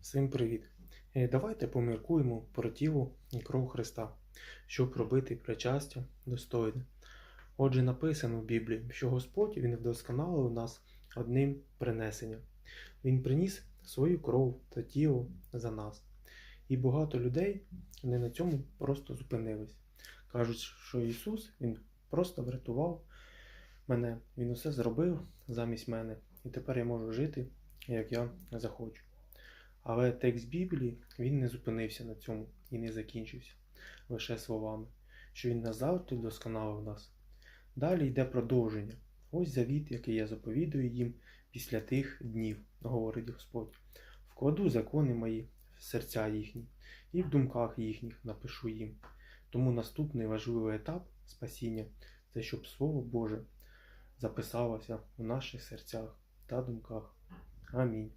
Всім привіт! Е, Давайте поміркуємо про тіло і кров Христа, щоб робити причастя достойне. Отже, написано в Біблії, що Господь Він вдосконалив нас одним принесенням. Він приніс свою кров та тіло за нас. І багато людей не на цьому просто зупинились. Кажуть, що Ісус Він просто врятував мене, Він усе зробив замість мене, і тепер я можу жити, як я захочу. Але текст Біблії він не зупинився на цьому і не закінчився лише словами, що він назавжди вдосконалив нас. Далі йде продовження. Ось завіт, який я заповідую їм після тих днів, говорить Господь. Вкладу закони мої в серця їхні, і в думках їхніх напишу їм. Тому наступний важливий етап спасіння це щоб Слово Боже записалося у наших серцях та думках. Амінь.